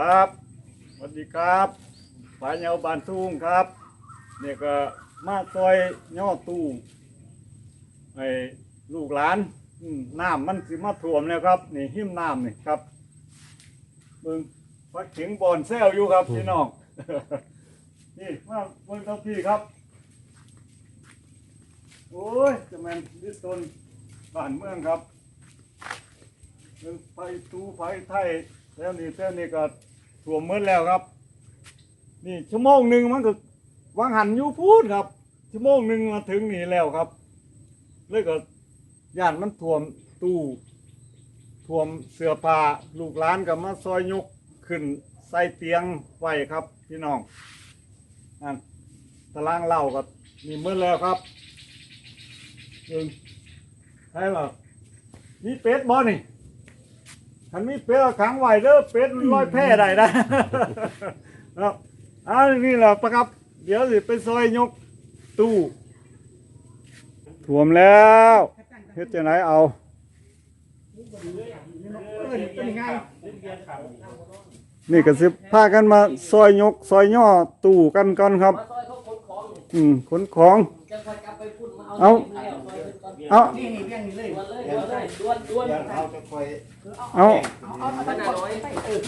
ครับสวัสดีครับฝ่ายเหยาบานทุ่งครับนี่ก็มาซอยย่อตู้ไอ้ลูกหลานอืมน้ำมันสิมาท่วมแล้วครับ นี่หิ้มน้ำนี่ครับเบิ่งพักถึงบอนแซวอยู่ครับพี่น้อง นี่มาเบิ่งเท่าพี่ครับ โอ้ยจะแมนดิสตนบ้านเมืองครับไฟตูไฟไทยแล้วนี่แล้วนี่ก็ ถ่วมหมืดแล้วครับ นี่ชั่วโมงหนึ่งมันก็วางหันอยู่พูดครับชั่วโมงหนึ่งมาถึงนี่แล้วครับเลยก็ย่านมันถ่วมตู้ถ่วมเสื้อผ้าลูกหลานก็มาซอยยกขึ้นใส่เตียงไว้ครับพี่น้องนั่นตารางเหล่าก็นี่หมืดแล้วครับหนึ่งใช่หรอมีเป็ดบ่นี่ คันมีเป็ดเอาขังไว้เด้อเป็ดมันลอยแพร่ได้นะครับอ่านี่แหละประครับ เดี๋ยวสิไปซอยยกตู้ถ่วมแล้วเฮ็ดจะไหนเอานี่ก็สิพากันมาซอยยก ซอยย่อตู้กันก่อนครับอยเขนของอยู่อืมขนของ เอาเอานี่นี่เพียงนี่เลยดวนเลยดวนเลยดวนดวนเอาจะคอยเอาเอาเอาไปก่อนไปเออ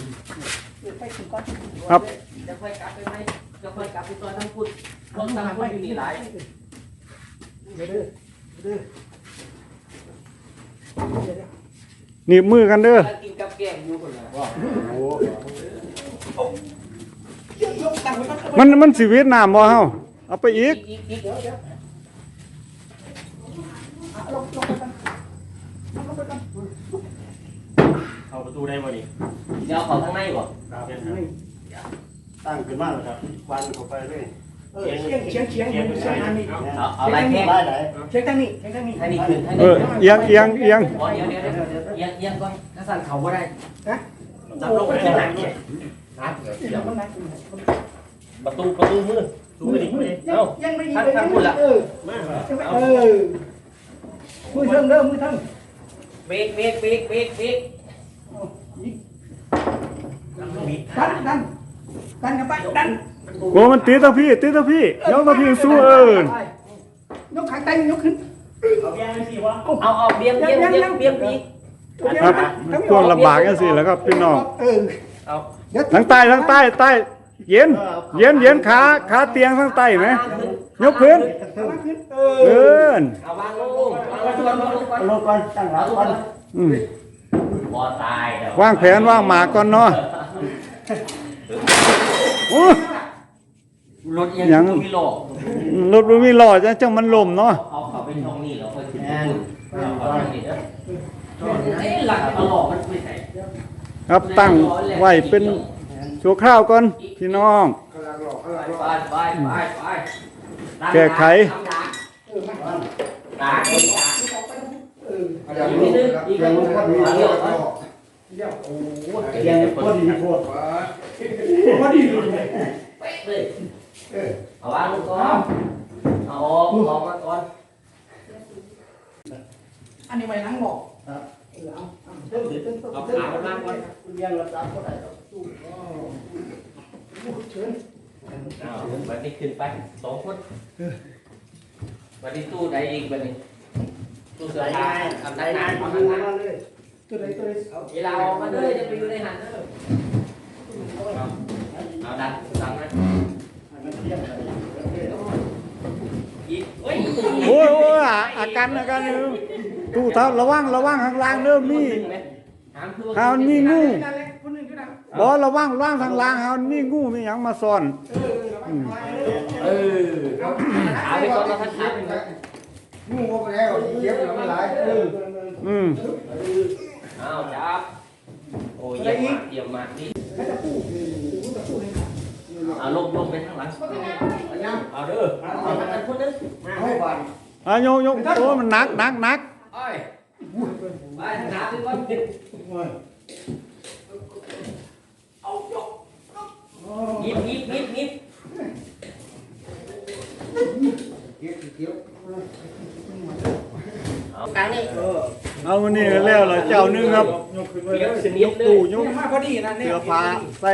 ไปถึงก่อนครับจะคอยกลับไปไหมจะคอยกลับไปซอยทั้งพุ่นรถทั้งพุ่นอยู่นี่หลายเด้อเด้อเดี๋ยวเด้อหนีบมือกันเด้อกินกับแกล้มอยู่คนละโอ้ยกยกตั้งไว้ก่อนมันมันสิเวียดนามบ่เฮาเอาไปอีกอีก เดี๋ยวเดี๋ยวเอาลงลงไปก่อนเอาลงไปก่อนเข้าประตูได้บ่นี่เดี๋ยวเขาข้างในก่อนครับนี่ตั้งขึ้นมาแล้วครับวันเข้าไปเลยเออเฉียงเฉียงเฉียงเฉียงเฉียงทางนี้เอาเอาอะไรแค่ได้ไหนเฉียงทางนี้เฉียงทางนี้ให้นี่ขึ้นให้เอนี่อเอียงเอียงเอียงอ๋อเดี๋ยวเดี๋ยวเดี๋ยวเดี๋ยวเอียงเอียงก่อนถ้าสั่นเขาบ่ได้นะจับลงไปข้างหลังเนี่ยนะเดี๋ยวมันนะประตูประตูมือตูมือดิเอ้ายังไม่ดีท่านเลยท่านพูดละเออยังไม่เออ มือเทิงเด้อมือเทิงเบรกเบรกเบรกเบรกเบรกเอาอีกดันดันดันกันไปดันโอ้มันตีตะพี่ตีตะพี่ยกตะพี่สู้เอิ้นยกขาเต็มยกขึ้นเอาเอาเบียงเบียงเบียงเบียงปีกครับช่วงลำบากจังซี่แหล้วครับพี่น้องเออเอาเดี๋ยวทั้งใต้ทั้งใต้ใต้ เย็น เย็นเย็นขาขาเตียงทั้งใต้ไหมยกพื้นเอามาขึ้นเอเอิ้นเอาวางลงวางลงวางลงก่อนลงก่อนตั้งหลัเอางลงก่ก่ออนนอืมบ่ตายเดี๋ยววางแผนวางหมากก่อนเนาะโอ้รถยังมีโลรถบ่มีล้อจังจังมันล่มเนาะเอาเข้าไปช่องนี้แล้วค่อยขึ้นเอาเอาทางนี้เด้อเอ้ยหลักตลอดมันไม่ใช่ครับตั้งไว้เป็น ชั่วคราวก่อนพี่น้องกำลังหลอกกำลังหลไปอกไปไปไปแก้ไขเออมาตาตาเออเดี๋ยวลูกเดี๋ยวลูกพอดีเดี๋ยวเดี๋ยวโอ้โหเดี๋ยวพอดีโคตรพอดีเลยเป๊ะเลยเออเอาวางลงก่อนเอาออกออกมาก่อนอันนี้ไว้นั่งบอก เอาเอาเดี๋ยวเดี๋ยวเดี๋ยวเอาเดี๋ยวขามาก่อนคุณเลี้ยงระดับเท่าไหร่ครับเชิญเอาบัดนี้ขึ้นไปสองคนบัดนี้ตู้ใดอีกบัดนี้ตู้เสือผ้าทำได้นานเอานานเลยตัวใดตัวใดเอาเวลาออกมาเลยจะไปอยู่ในหันเด้อเอาดันดันนะอีกเฮ้ยโอ้ยโอ้ยอาอาการอาการอยู่ ตู้เท้าระวังระวังข้างล่างเด้อมีถามคือหามันมีงูนั่นแหละคนหนึ่งก็ได้บ่ระวังระวังข้างล่างหามันมีงูมีหยังมาซ่อนเออระวังไว้เออถามไปก่อนเราทักทายไปก่อนงูเข้าไปแล้วเย็บยังไม่หลายเอออืมเอาจับโอ้ยเยี่ยมมากเยี่ยมมากนี่ให้ตะปูปูตะปูให้ขาดเอาลงลงไปข้างหลังเอาเด้อเอาทางนั้นคนนึงให้บันอะโยกโยกโอ้ยมันหนักหนักหนัก เอ้ยไปทางหน้าไปก่อนยิบยิบยิบยิบเย็บเย็บเอากลางนี่เอาวันนี้ก็แล้วล่ะเจ้าหนึงครับยกขึ้นเวลาสิยกตู้ยกมาพอดีนะเนี่ยเสื้อผ้าใส่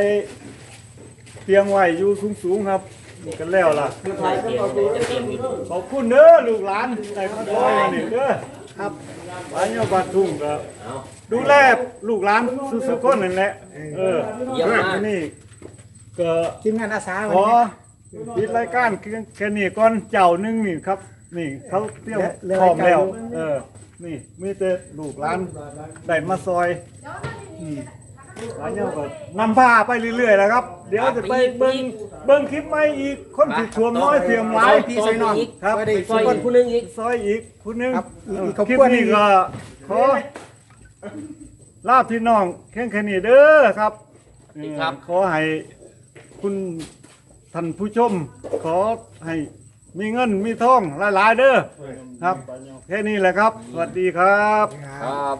เตียงไว้อยู่สูงๆครับนี่กันแล้วล่ะเตรียมจะเตรียมอยู่ขอบคุณเด้อลูกหลานได้มาซอยมานี่เด้อ ครับหลานโยบานทุ่งก็เอาดูแลลูกหลานสุดๆคนนั่นแหละเออเยี่ยมมาก นี่ก็ทีมงานอาสาขอปิดรายการแค่นี้ก่อนเจ้าหนึงนี่ครับ นี่เขาเตรียมพร้อมแล้วเออ นี่มีแต่ลูกหลานได้มาซอย อืม หลายอย่างก็นำพาไปเรื่อยๆแล้วครับ เดี๋ยวจะไปเบิ่งเบิ่งคลิปใหม่อีกคนที่ชวนน้อยเสียมหลายพี่ใส่น้องครับ ก็ได้ซอยอีกผู้หนึงอีก ซอยอีกผู้หนึงครับอีกอีกเออครอบคลิปครัวนี้นี่ก็ขอลาพี่น้องแค่แค่นี้เด้อครับครับขอให้คุณท่านผู้ชม ขอให้มีเงินมีทองหลายๆเด้อครับแค่นี้แหละครับ สวัสดีครับ ครับ